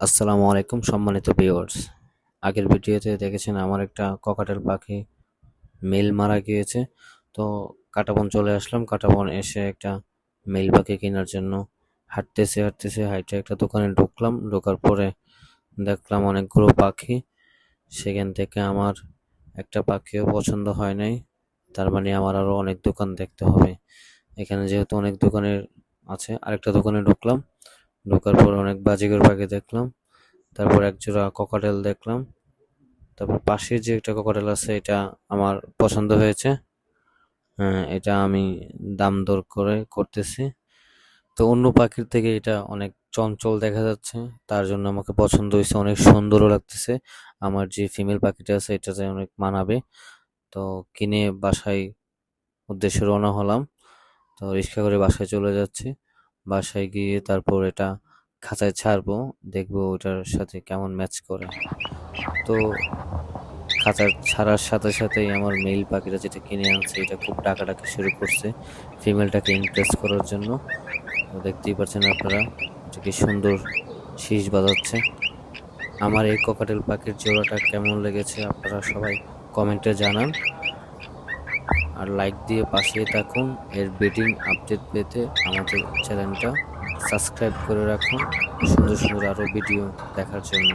আসসালামু আলাইকুম, সম্মানিত ভিউয়ার্স আগের ভিডিওতে দেখেছেন আমার একটা ককাটেল পাখি মেল মারা গিয়েছে। তো কাটাবন চলে আসলাম। কাটাবন এসে একটা মেল পাখি কেনার জন্য হাঁটতেছে হাঁটতেছে হাইটে একটা দোকানে ঢুকলাম। ঢোকার পরে দেখলাম অনেকগুলো পাখি। সেখান থেকে আমার একটা পাখিও পছন্দ হয় নাই। তার মানে আমার আরও অনেক দোকান দেখতে হবে। এখানে যেহেতু অনেক দোকানের আছে, আরেকটা দোকানে ঢুকলাম। ঢোকার পর অনেক বাজিগর পাখি দেখলাম। তারপর এক জোড়া ককাটেল দেখলাম। তারপর পাশে যে একটা ককাটেল আছে, এটা আমার পছন্দ হয়েছে। হ্যাঁ এটা আমি দাম দর করে করতেছি। তো অন্য পাখির থেকে এটা অনেক চঞ্চল দেখা যাচ্ছে। তার জন্য আমাকে পছন্দ হয়েছে, অনেক সুন্দরও লাগতেছে। আমার যে ফিমেল পাখিটা আছে এটাতে অনেক মানাবে। তো কিনে বাসায় উদ্দেশ্যে রওনা হলাম। তো রিক্সা করে বাসায় চলে যাচ্ছি। বাসায় গিয়ে তারপর এটা খাঁচায় ছাড়বো, দেখব ওটার সাথে কেমন ম্যাচ করে। তো খাঁচার ছাড়ার সাথে সাথেই আমার মেল পাখিটা যেটা কিনে আনছে, এটা খুব ডাকাডাকি শুরু করছে ফিমেলটাকে ইমপ্রেস করার জন্য। দেখতেই পাচ্ছেন আপনারা, এটা কি সুন্দর শীষ বাজাচ্ছে। আমার এই ককাটেল পাখির জোড়াটা কেমন লেগেছে আপনারা সবাই কমেন্টে জানান। আর লাইক দিয়ে পাশে থাকুন। এর বেটিং আপডেট পেতে আমাদের চ্যানেলটা সাবস্ক্রাইব করে রাখুন। সুন্দর সুন্দর আরও ভিডিও দেখার জন্য।